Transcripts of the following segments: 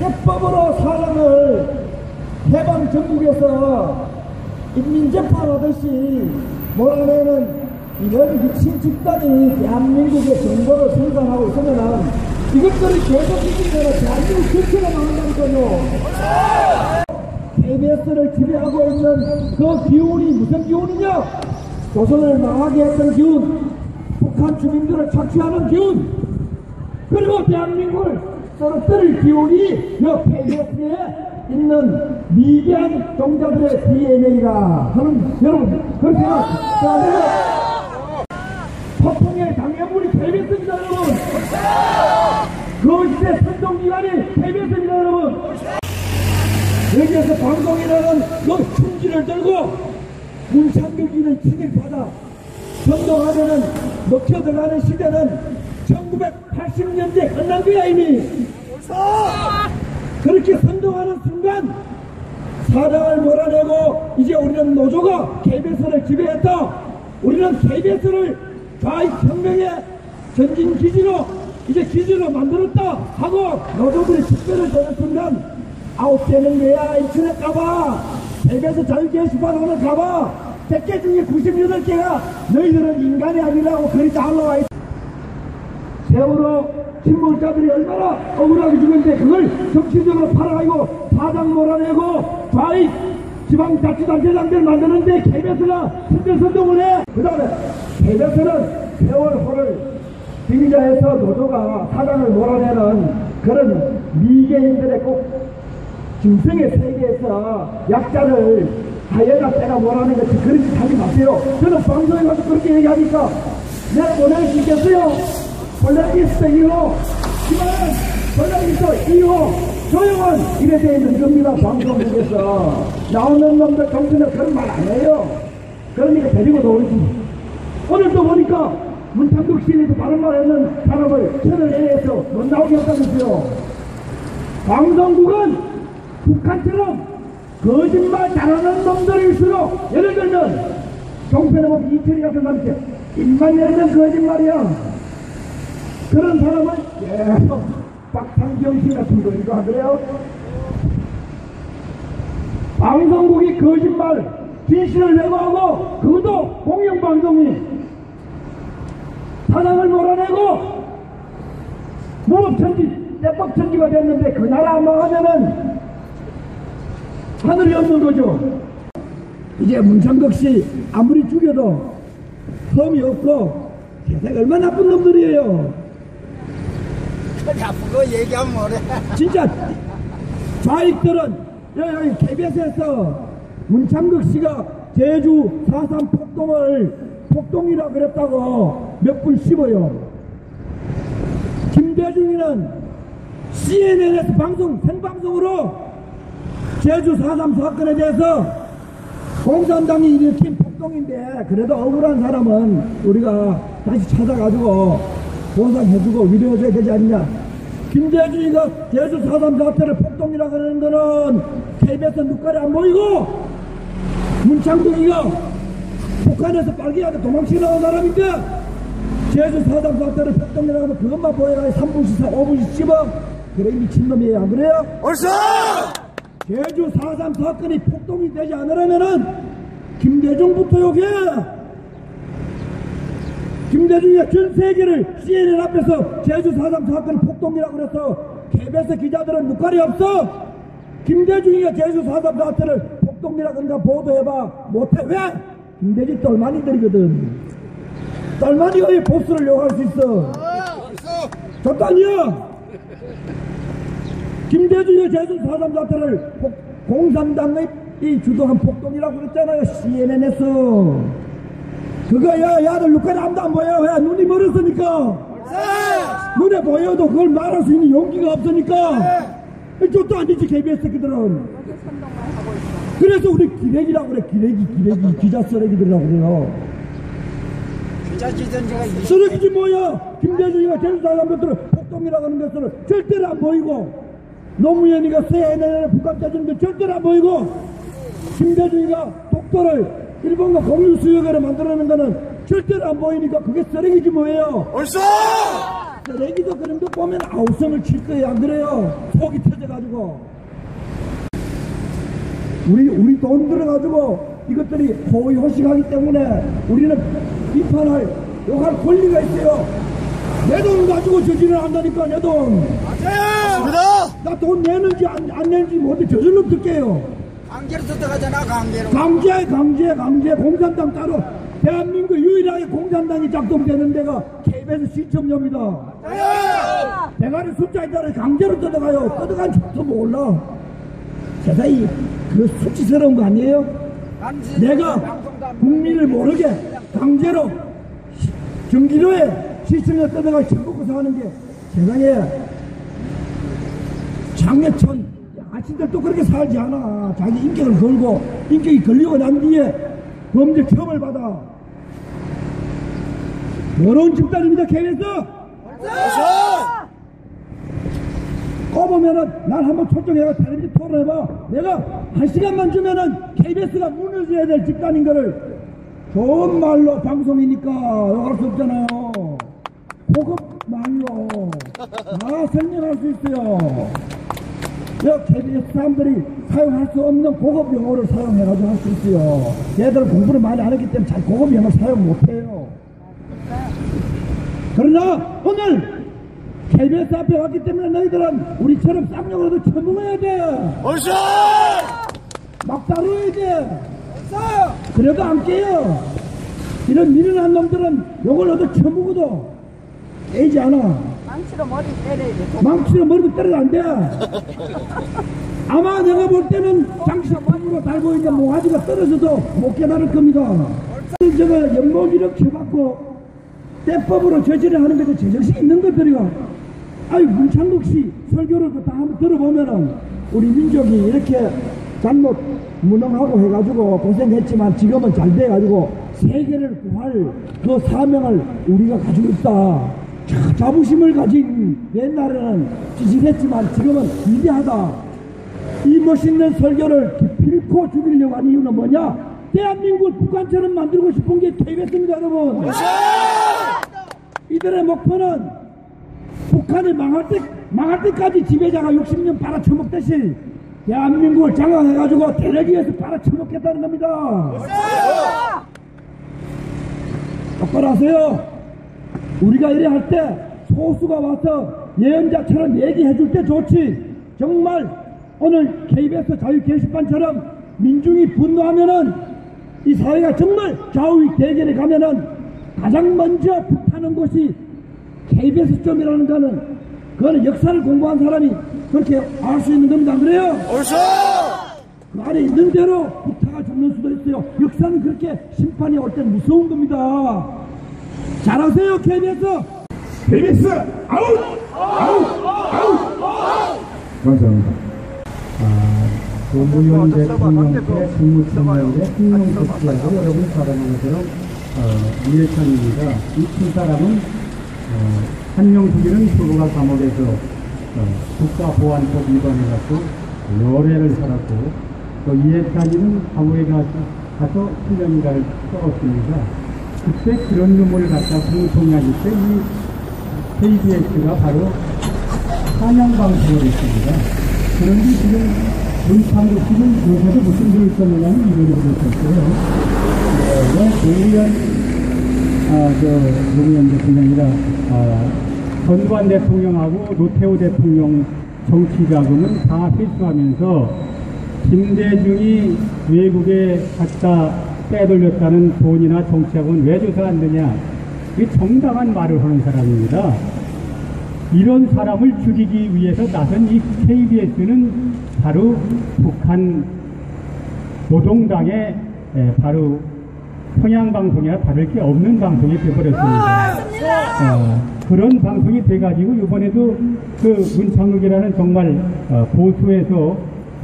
해법으로 사람을 해방 전국에서 인민재판하듯이 몰아내는 이런 미친 집단이 대한민국의 정보를 생산하고 있으면은 이것들이 계속 이기면 대한민국 전체가 망한다니까요. KBS를 지배하고 있는 그 기운이 무슨 기운이냐? 조선을 망하게 했던 기운, 북한 주민들을 착취하는 기운, 그리고 대한민국을 썰어뜨릴 기운이 여 KBS에 있는 미개한 종자들의 DNA라 하는 여러분 그렇게 생각합니다. 폭풍의 장애물이 KBS입니다 여러분. 그 시대 선동기관이 KBS입니다 여러분. 여기에서 방송이라는 그 충지를 들고 문창극기는 진입하다 선동하면은 먹혀 들어가는 시대는 1980년대 끝난 거야 이미. 그렇게 선동하는 순간 사랑을 몰아내고 이제 우리는 노조가 KBS를 지배했다. 우리는 KBS를 좌익 혁명의 전진 기지로 이제 기지로 만들었다 하고 노조들이 집회를 되는 순간 아웃되는 거야 인터넷 가봐. KBS 자유 게시판 오늘 가봐. 100개 중에 98개가 너희들은 인간이 아니라고 글이 다 올라와 있어 세월호 침몰자들이 얼마나 억울하게 죽었는데 그걸 정치적으로 팔아가지고 사장 몰아내고 좌익 지방자치단체장들 만드는데 KBS가 선대선동을 해. 그 다음에 KBS는 세월호를 빙자해서 노조가 사장을 몰아내는 그런 미개인들의 꼭 중생의 세계에서 약자를 하여가 때가 몰아내는 것이 그런 짓 하지 마세요. 저는 방송에 가서 그렇게 얘기하니까 내가 보낼 수 있겠어요? 블랙리스트 2호, 지만 블랙리스트 2호, 조용한 입에 대해 있는 겁니다. 방송국에서. 나오는 놈들 정신을 그런 말 안 해요. 그러니까 데리고 나오지. 오늘도 보니까 문창국 시인에서 바른 말 했는 사람을 채널 A에서 못 나오게 했다면서요. 방송국은 북한처럼 거짓말 잘하는 놈들일수록 예를 들면 종편에 보면 이태리 같은 사람한테 입만 열면 거짓말이야. 그런 사람은 계속 박상경씨 같은 거 이거 하더래요. 방송국이 거짓말, 진실을 왜곡하고 그것도 공영방송이 사장을 몰아내고 무법천지, 떼뻑천지가 됐는데 그 나라 안 망하면은 하늘이 없는 거죠. 이제 문창덕 씨 아무리 죽여도 험이 없고 세상에 얼마나 나쁜 놈들이에요. 거 얘기하면 뭐래. 진짜 좌익들은 여기 KBS에서 문창극 씨가 제주 4.3 폭동을 폭동이라 그랬다고 몇 분 씹어요. 김대중이는 CNN에서 방송, 생방송으로 제주 4.3 사건에 대해서 공산당이 일으킨 폭동인데 그래도 억울한 사람은 우리가 다시 찾아가지고 보상해주고 위로해줘야 되지 않냐. 김대중이가 제주 4.3 사태를 폭동이라 그러는 거는 KBS 눈깔이 안 보이고 문창동이가 북한에서 빨개하게 도망치고 나온 사람인데 제주 4.3 사태를 폭동이라 하면 그것만 보여가지고 3분씩 5분씩 씹어 그래 미친놈이에요 안 그래요? 옳소! 제주 4.3 사건이 폭동이 되지 않으려면은 김대중부터 요게 김대중이 전 세계를 CNN 앞에서 제주 4.3 사건 폭동이라고 그래서 KBS 기자들은 눈깔이 없어 김대중이가 제주 4.3 사건을 폭동이라고 그러니까 보도해봐 못해 왜? 김대중 똘마니들이거든 똘마니가 왜 보스를 욕할 수 있어 저도 아니야 김대중이 제주 4.3 사태를 폭- 공산당의 이 주도한 폭동이라고 그랬잖아요. CNN에서. 그거 야, 야들 누구나 아무도 안 보여. 왜? 눈이 멀었으니까. 눈에 보여도 그걸 말할 수 있는 용기가 없으니까. 저도 아니지, KBS 새끼들은. 그래서 우리 기레기라고 그래. 기레기, 기레기. 기자 쓰레기들이라고 그래요. 쓰레기지 뭐야 김대중이가 제주사람들을 폭동이라고 하는 것을 절대로 안 보이고 노무현이가 CNN에 북한 짜주는 게 절대로 안 보이고 김대중이가 독도를 일본과 공유 수역으로 만들어내는 거는 절대로 안 보이니까 그게 쓰레기지 뭐예요 옳소! 쓰레기도 그런 거 보면 아우성을 칠 거예요 안 그래요? 속이 터져가지고 우리 우리 돈 들어가지고 이것들이 호의 호식하기 때문에 우리는 비판할 욕할 권리가 있어요. 내 돈 가지고 저지를 한다니까 내 돈. 맞습니다. 나돈 내는지 안, 안 내는지 모두 저절로 들게요. 강제로 들어가잖아 강제로. 강제 강제 강제 공산당 따로 대한민국 유일하게 공산당이 작동되는 데가 KBS 시청료입니다. 대가리 숫자에 따라 강제로 뜯어가요. 뜯어간 적도 몰라. 세상이 그 수치스러운 거 아니에요? 내가 국민을 모르게 강제로 시- 전기료에 시청료 뜯어가 처먹고 사는 게 세상에 장애천 양 아치들도 그렇게 살지 않아. 자기 인격을 걸고 인격이 걸리고 난 뒤에 범죄 처벌 받아. 더러운 집단입니다, KBS! 꺼보면은 난 한번 초청해가 텔레비전 토론해봐. 내가 한 시간만 주면은 KBS가 무너져야 될 집단인 거를 좋은 말로 방송이니까 욕할 수 없잖아요. 고급 말로 다 설명할 수 있어요. 여 KBS 사람들이 사용할 수 없는 고급 용어를 사용해가지고 할 수 있어요. 얘들은 공부를 많이 안 했기 때문에 잘 고급 용어 사용 못해요. 그러나 오늘 KBS 앞에 왔기 때문에 너희들은 우리처럼 쌍욕으로도 처먹어야 돼. 옳소. 막 다뤄야 돼. 그래도 안 깨요. 이런 미련한 놈들은 욕을 얻어 처먹어도 깨지 않아. 망치로 머리 때려야 돼. 망치로 머리도 때려도 안 돼. 아마 내가 볼 때는 장식품으로 달고 있는 모가지가 떨어져도 못 깨달을 겁니다. 저거 연목이력 쳐갖고 때법으로 저지를 하는 것도 제정신 있는 것들이요. 아유, 문창국 씨 설교를 다 한번 들어보면은 우리 민족이 이렇게 잘못 무능하고 해가지고 고생했지만 지금은 잘 돼가지고 세계를 구할 그 사명을 우리가 가지고 있다. 자, 자부심을 가진 옛날에는 지식했지만 지금은 위대하다. 이 멋있는 설교를 기필코 죽이려고 하는 이유는 뭐냐? 대한민국을 북한처럼 만들고 싶은 게 KBS입니다, 여러분. 이들의 목표는 북한이 망할 때, 망할 때까지 지배자가 60년 빨아쳐먹듯이 대한민국을 장악해가지고 대내기에서 빨아쳐먹겠다는 겁니다. 똑바로 하세요. 우리가 이래 할 때 소수가 와서 예언자처럼 얘기해 줄 때 좋지. 정말 오늘 KBS 자유 게시판처럼 민중이 분노하면은 이 사회가 정말 좌우의 대결에 가면은 가장 먼저 불타는 곳이 KBS 점이라는 거는 그거는 역사를 공부한 사람이 그렇게 알 수 있는 겁니다. 안 그래요? 옳소. 그 안에 있는 대로 부타가 죽는 수도 있어요. 역사는 그렇게 심판이 올땐 무서운 겁니다. 잘하세요, KBS! KBS 아웃! 아웃! 아웃! 감사합니다. 아, 노무현 대통령의 국무총리의 흥룡국지하고 여러분 잘 아는 것처럼 어, 이해찬입니다. 이 두 사람은 어, 한명숙이는 후보가 감옥에서 어, 국가보안법 위반해갖고 열애를 살았고 또 이해찬이는 감옥에 가서, 가서 7년간을 써었습니다. 그때 그런 놈을 갖다 공통하기 때이 KBS가 바로 한양방송을 했습니다. 그런데 지금 문창국 씨는 요새도 무슨 일이 있었느냐는 이런 일이 있었어요. 네, 왜 노무현, 아, 저, 노무현 대통령이라, 아, 전두환 대통령하고 노태우 대통령 정치 자금은 다 회수하면서 김대중이 외국에 갖다 빼돌렸다는 돈이나 정치자금은 왜 조사 안 되냐. 이게 정당한 말을 하는 사람입니다. 이런 사람을 죽이기 위해서 나선 이 KBS는 바로 북한 노동당의 에, 바로 평양방송이나 다를 게 없는 방송이 되어버렸습니다. 어, 그런 방송이 돼가지고 이번에도 그 문창욱이라는 정말 어, 보수에서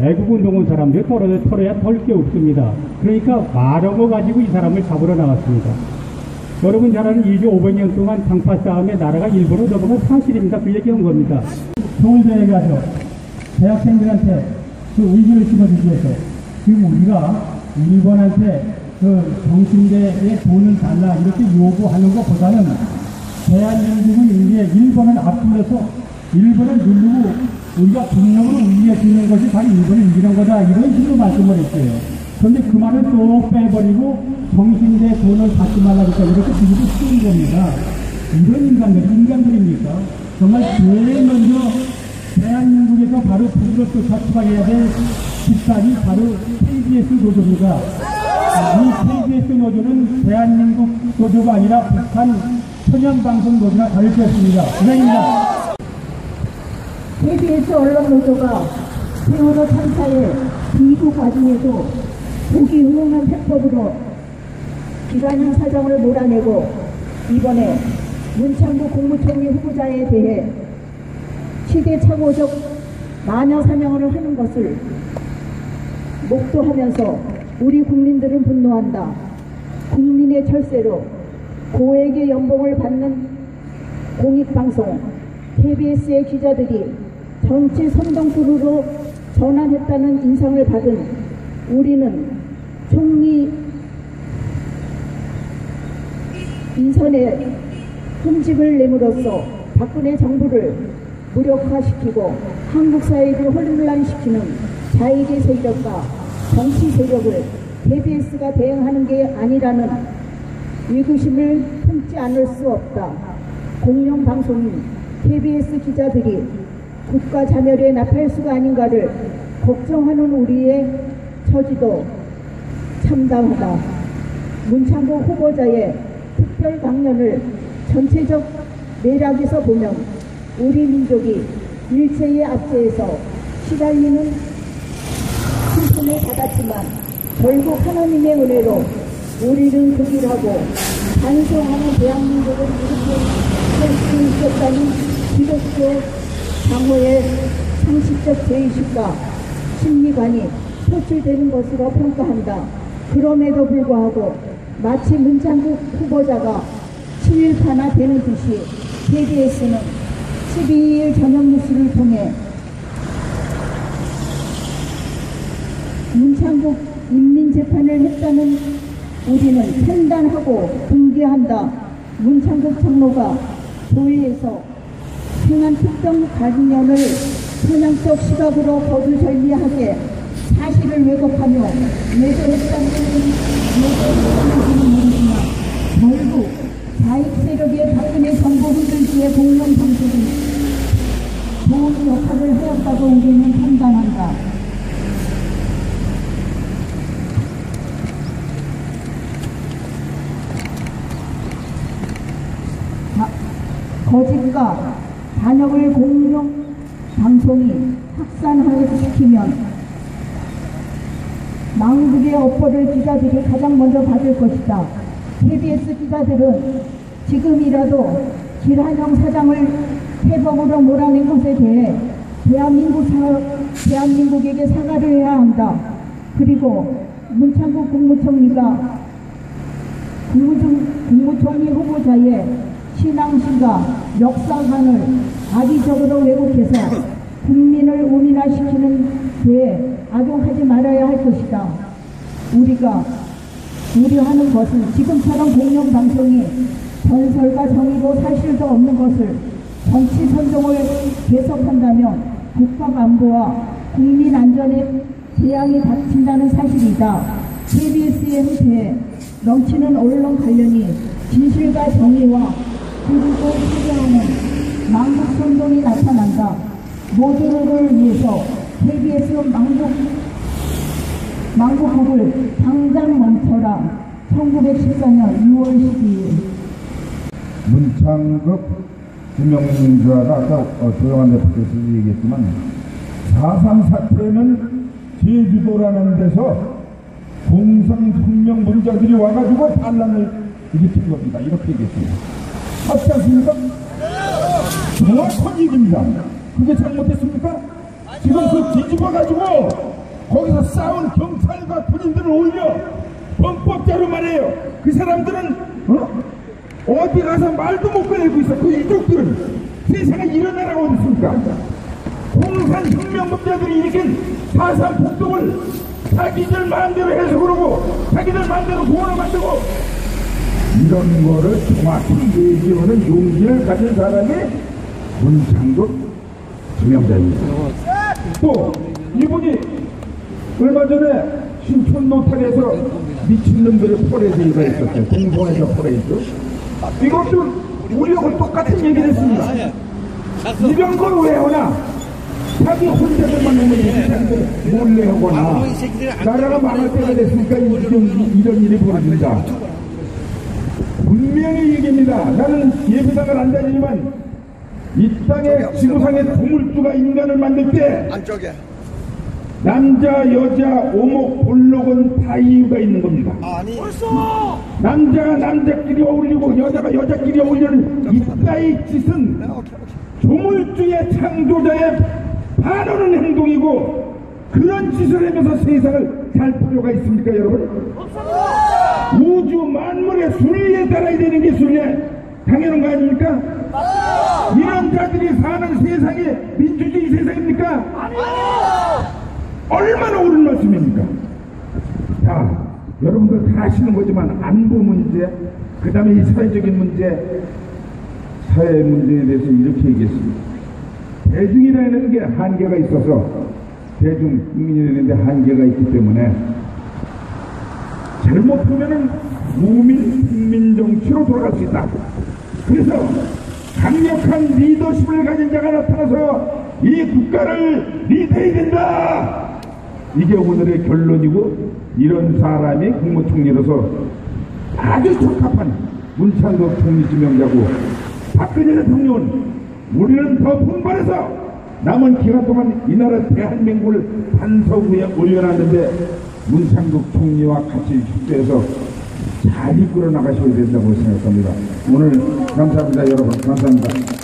애국운동원 사람들이 떨어져 털어야 털 게 없습니다. 그러니까 말하고 가지고 이 사람을 잡으러 나왔습니다. 여러분 잘 아는 2조 500년 동안 당파 싸움에 나라가 접은 건 사실입니다. 그 얘기한 겁니다. 서울대에 가서 대학생들한테 그 의지를 심어주기 위해서 지금 우리가 일본한테 그 정신대의 돈을 달라 이렇게 요구하는 것보다는 대한민국은 이제 일본을 앞둘러서 일본을 누르고 우리가 국력으로 움직여주는 것이 바로 일본을 이기는 거다 이런 식으로 말씀을 했어요. 그런데 그 말을 또 빼버리고 정신대 돈을 받지 말라니까 이렇게 비기도 쉬운 겁니다. 이런 인간들이 인간들입니까? 정말 제일 먼저 대한민국에서 바로 쫓아 추방해야 될 집단이 바로 KBS 노조입니다. 이 KBS 노조는 대한민국 노조가 아니라 북한 천연방송 노조나 다를 것 없습니다. 이상입니다. KBS 언론 노조가 세월호 참사의 비구 과정에도 보기 흉한 해법으로 기관형 사정을 몰아내고 이번에 문창구 국무총리 후보자에 대해 시대착오적 마녀 사냥을 하는 것을 목도하면서 우리 국민들은 분노한다. 국민의 철새로 고액의 연봉을 받는 공익방송 KBS의 기자들이 정치 선동꾼으로 전환했다는 인상을 받은 우리는 총리 인선에 흠집을 내므로써 박근혜 정부를 무력화시키고 한국 사회를 혼란시키는 자익의 세력과 정치 세력을 KBS가 대응하는 게 아니라는 의구심을 품지 않을 수 없다. 공영방송인 KBS 기자들이 국가 자멸의 나팔수가 아닌가를 걱정하는 우리의 처지도 참담하다. 문창구 후보자의 특별 강연을 전체적 매력에서 보면 우리 민족이 일제의 압제에서 시달리는 슬픔을 받았지만 결국 하나님의 은혜로 우리는 극일하고 반성하는 대한민국을 이렇게 할 수 있었다는 기독교 장로의 상식적 제의식과 심리관이 표출되는 것으로 평가한다. 그럼에도 불구하고 마치 문창국 후보자가 친일파나 되는 듯이 KBS는 12일 저녁 뉴스를 통해 문창국 인민재판을 했다는 우리는 판단하고 붕괴한다. 문창국 장로가 교회에서 행한 특정 관념을 편향적 시각으로 거두절미하게 사실을 왜곡하며 내도했다는 얘기는 모르지만 결국 자익 세력의 박근혜 정부 흔들기의 공론 방식이 좋은 역할을 하였다고 우리는 판단한다. 자, 거짓과 반역을 공룡 방송이 확산시키면 망국의 업보를 기자들이 가장 먼저 받을 것이다. KBS 기자들은 지금이라도 길한영 사장을 해법으로 몰아낸 것에 대해 대한민국 사, 대한민국에게 사과를 해야 한다. 그리고 문창국 국무총리가 국무총, 국무총리 후보자의 신앙심과 역사관을 악의적으로 왜곡해서 국민을 우민화시키는 데에 악용하지 말아야 할 것이다. 우리가 우려하는 것은 지금처럼 공영방송이 전설과 정의로 사실도 없는 것을 정치 선동을 계속한다면 국가 안보와 국민 안전에 재앙이 닥친다는 사실이다. KBS의 행태에 넘치는 언론 관련이 진실과 정의와 그리고 실현하는 망국 선동이 나타난다. 모두를 위해서 KBS 망국 망국국을 당장 멈춰라. 1914년 6월 12일 문창극 유명주화가 아까 어, 조영환 대표께서 얘기했지만 4.3 사태는 제주도라는 데서 공산혁명 문자들이 와가지고 반란을 일으킨 겁니다. 이렇게 얘기했습니다. 맞지 않습니까? 정확한 얘기입니다. 그게 잘못됐습니까? 지금 그 뒤집어가지고 거기서 싸운 경찰과 군인들을 올려 범법자로 말해요. 그 사람들은 어? 어디 가서 말도 못 꺼내고 있어. 그 이족들은 세상에 이런 나라가 어디 있습니까? 공산혁명법자들이 일으킨 사상 폭동을 자기들 마음대로 해서 그러고 자기들 마음대로 구원을 만들고 이런 거를 정확히 얘기하는 용기를 가진 사람이 문창국 지명자입니다. 또 이분이 얼마 전에 신촌 노탈에서 미친놈들의 퍼레이드가 있었어요. 공공에서 퍼레이드. 이것도 우리하고 똑같은 얘기를 했습니다. 이런 걸 왜 하나? 자기 혼자서만 오면 자기들 몰래 하거나 나라가 망할 때가 됐으니까 이런, 이런 일이 벌어진다. 얘기합니다. 나는 예배당을 안 다니지만 이 땅에 지구상에 동물주가 인간을 만들 때 안쪽에. 남자, 여자, 오목, 볼록은 다 이유가 있는 겁니다. 아니. 남자가 남자끼리 어울리고 여자가 여자끼리 어울리는 이따의 짓은 조물주의 창조자의 반하는 행동이고 그런 짓을 하면서 세상을 살 필요가 있습니까 여러분? 우주 만물의 순리에 따라야 되는 게 순리에 당연한 거 아닙니까? 이런 자들이 사는 세상이 민주주의 세상입니까? 얼마나 옳은 말씀입니까? 자, 여러분들 다 아시는 거지만 안보 문제, 그 다음에 이 사회적인 문제, 사회 문제에 대해서 이렇게 얘기했습니다. 대중이라는 게 한계가 있어서 대중 국민이라는 데 한계가 있기 때문에 잘못하면은 무민 국민 정치로 돌아갈 수 있다. 그래서 강력한 리더십을 가진 자가 나타나서 이 국가를 리드해야 된다. 이게 오늘의 결론이고 이런 사람이 국무총리로서 아주 적합한 문창덕 총리 지명자고 박근혜 대통령은 우리는 더 분발해서 남은 기간 동안 이 나라 대한민국을 반석위에 올려놨는데 문창국 총리와 같이 협조해서 잘 이끌어 나가셔야 된다고 생각합니다. 오늘 감사합니다 여러분 감사합니다.